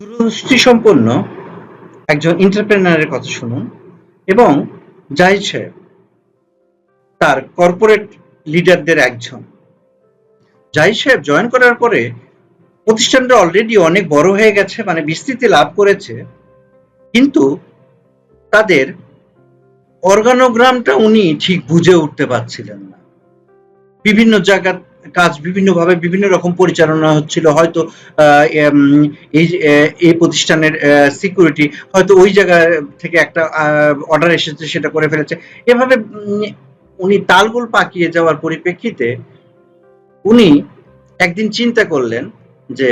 দূরদৃষ্টি সম্পন্ন একজন এন্টারপ্রেনারের কথা শুনুন এবং সাহেব তার কর্পোরেট লিডারদের একজন। জাহিদ সাহেব জয়েন করার পরে প্রতিষ্ঠানটা অলরেডি অনেক বড় হয়ে গেছে মানে বিস্তৃতি লাভ করেছে, কিন্তু তাদের অর্গানোগ্রামটা উনি ঠিক বুঝে উঠতে পারছিলেন না। বিভিন্ন জায়গার কাজ বিভিন্নভাবে বিভিন্ন রকম পরিচালনা হচ্ছিল। হয়তো এই প্রতিষ্ঠানের সিকিউরিটি হয়তো ওই জায়গা থেকে একটা অর্ডার এসেছে, সেটা করে ফেলেছে। এভাবে উনি তালগোল পাকিয়ে যাওয়ার পরিপ্রেক্ষিতে উনি একদিন চিন্তা করলেন যে,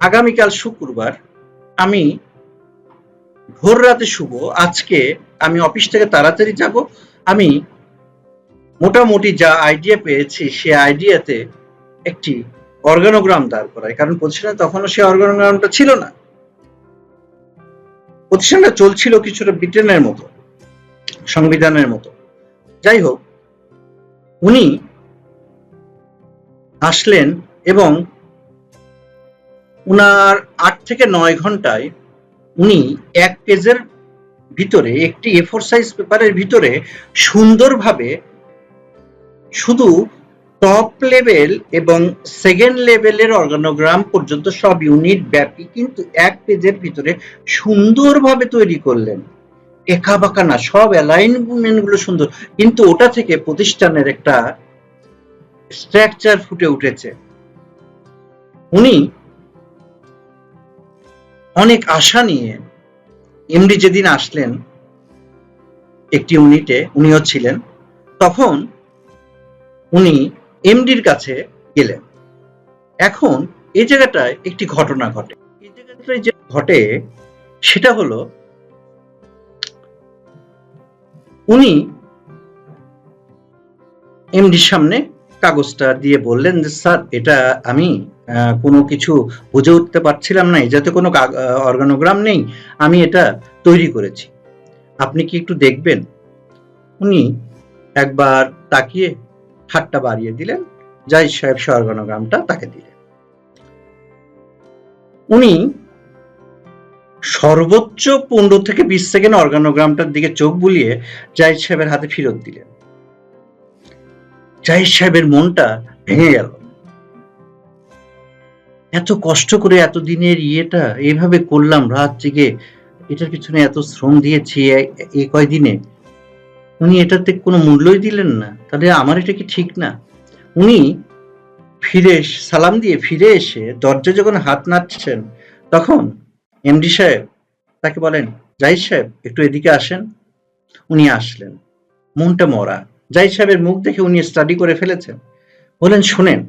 আগামীকাল শুক্রবার আমি ভোর রাতে শুভ আজকে আমি অফিস থেকে তাড়াতাড়ি যাব, আমি মোটামুটি যা আইডিয়া পেয়েছি, সে আইডিয়াতে একটি অর্গানোগ্রাম দাঁড় করায়। কারণ প্রতিষ্ঠানে তখনও সে অর্গানোগ্রামটা ছিল না। প্রতিষ্ঠানটা চলছিল কিছুটা ব্রিটেনের মতো, সংবিধানের মতো। যাই হোক, উনি আসলেন এবং উনার আট থেকে নয় ঘন্টায় উনি এক পেজের ভিতরে, একটি এ ফোর সাইজ পেপারের ভিতরে সুন্দরভাবে শুধু টপ লেভেল এবং সেকেন্ড লেভেলের অর্গানোগ্রাম পর্যন্ত সব ইউনিট ব্যাপী কিন্তু এক পেজের ভিতরে সুন্দরভাবে তৈরি করলেন। একা বাঁকা না, সব অ্যালাইনমেন্টগুলো সুন্দর। কিন্তু ওটা থেকে প্রতিষ্ঠানের একটা স্ট্রাকচার ফুটে উঠেছে। উনি অনেক আশা নিয়ে এমডি যেদিন আসলেন একটি ইউনিটে উনিও ছিলেন, তখন উনি এমডির কাছে গেলেন। এখন এই জায়গাটায় একটি ঘটনা ঘটে। এই জায়গাটায় যে ঘটে, সেটা হলো, উনি এমডির সামনে কাগজটা দিয়ে বললেন যে, স্যার, এটা আমি কোনো কিছু বুঝে উঠতে পারছিলাম না। যাতে কোনো অর্গানোগ্রাম নেই। আমি এটা তৈরি করেছি। আপনি কি একটু দেখবেন? উনি একবার তাকিয়ে হাতটা বাড়িয়ে দিলেন যাই সাহেব সে অর্গানোগ্রামটা তাকে দিলেন। উনি সর্বোচ্চ পনেরো থেকে বিশ সেকেন্ড অর্গানোগ্রামটার দিকে চোখ বুলিয়ে জাহিদ সাহেবের হাতে ফেরত দিলেন। জাহিদ সাহেবের মনটা ভেঙে গেল। এত কষ্ট করে এত দিনের ইয়েটা এইভাবে করলাম, রাত জেগে এটার পিছনে এত শ্রম দিয়েছি এ- কয়দিনে? উনি এটাতে কোনো মূল্যই দিলেন না। তাহলে আমার এটা কি ঠিক না? উনি ফিরে সালাম দিয়ে ফিরে এসে দরজা যখন হাত নাড়ছেন, তখন এমডি সাহেব তাকে বলেন, জাহিদ সাহেব, একটু এদিকে আসেন। উনি আসলেন। মনটা মরা। জাহিদ সাহেবের মুখ দেখে উনি স্টাডি করে ফেলেছেন। বলেন, শুনেন,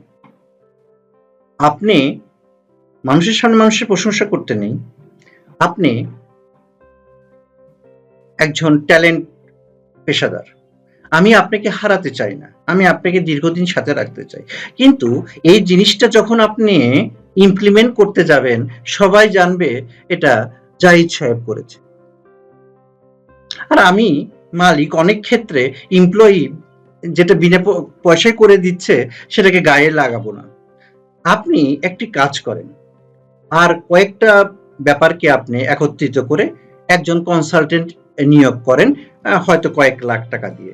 আপনি মানুষের সামনে মানুষের প্রশংসা করতে নেই। আপনি একজন ট্যালেন্ট পেশাদার। আমি আপনাকে হারাতে চাই না। আমি আপনাকে দীর্ঘদিন সাথে রাখতে চাই। কিন্তু এই জিনিসটা যখন আপনি ইমপ্লিমেন্ট করতে যাবেন, সবাই জানবে এটা জাহিদ সাহেব করেছে। আর আমি মালিক অনেক ক্ষেত্রে এমপ্লয়ি যেটা বিনা পয়সায় করে দিচ্ছে, সেটাকে গায়ে লাগাবো না। আপনি একটি কাজ করেন। আর কয়েকটা ব্যাপারকে আপনি একত্রিত করে একজন কনসালটেন্ট নিয়োগ করেন হয়তো কয়েক লাখ টাকা দিয়ে।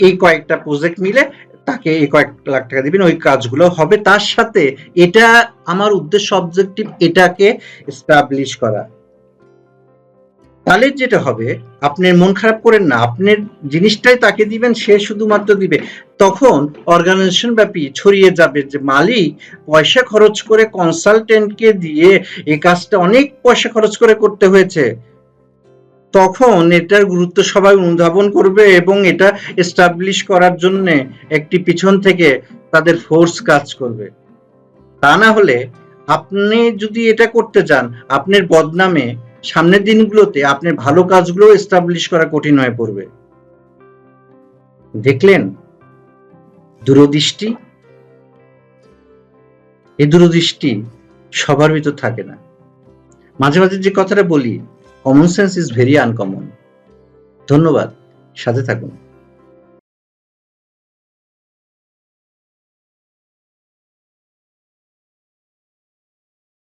এই কয়েকটা প্রজেক্ট মিলে তাকে এই কয়েক লাখ টাকা দিবেন, ওই কাজগুলো হবে। তার সাথে এটা আমার উদ্দেশ্য অবজেক্টিভ এটাকে এস্টাবলিশ করা। তাহলে যেটা হবে, আপনার মন খারাপ করেন না, আপনার জিনিসটাই তাকে দিবেন, সে শুধুমাত্র দিবে। তখন অর্গানাইজেশন ব্যাপী ছড়িয়ে যাবে যে মালিক পয়সা খরচ করে কনসালটেন্টকে দিয়ে এই কাজটা অনেক পয়সা খরচ করে করতে হয়েছে। তখন এটার গুরুত্ব সবাই অনুধাবন করবে এবং এটা এস্টাবলিশ করার জন্য একটি পিছন থেকে তাদের ফোর্স কাজ করবে। তা না হলে আপনি যদি এটা করতে যান আপনার বদনামে সামনের দিনগুলোতে আপনার ভালো কাজগুলো এস্টাবলিশ করা কঠিন হয়ে পড়বে। দেখলেন? দূরদৃষ্টি? এই দূরদৃষ্টি সবার ভিতর থাকে না। মাঝে মাঝে যে কথাটা বলি common sense is very uncommon ধন্যবাদ সাথে থাকুন।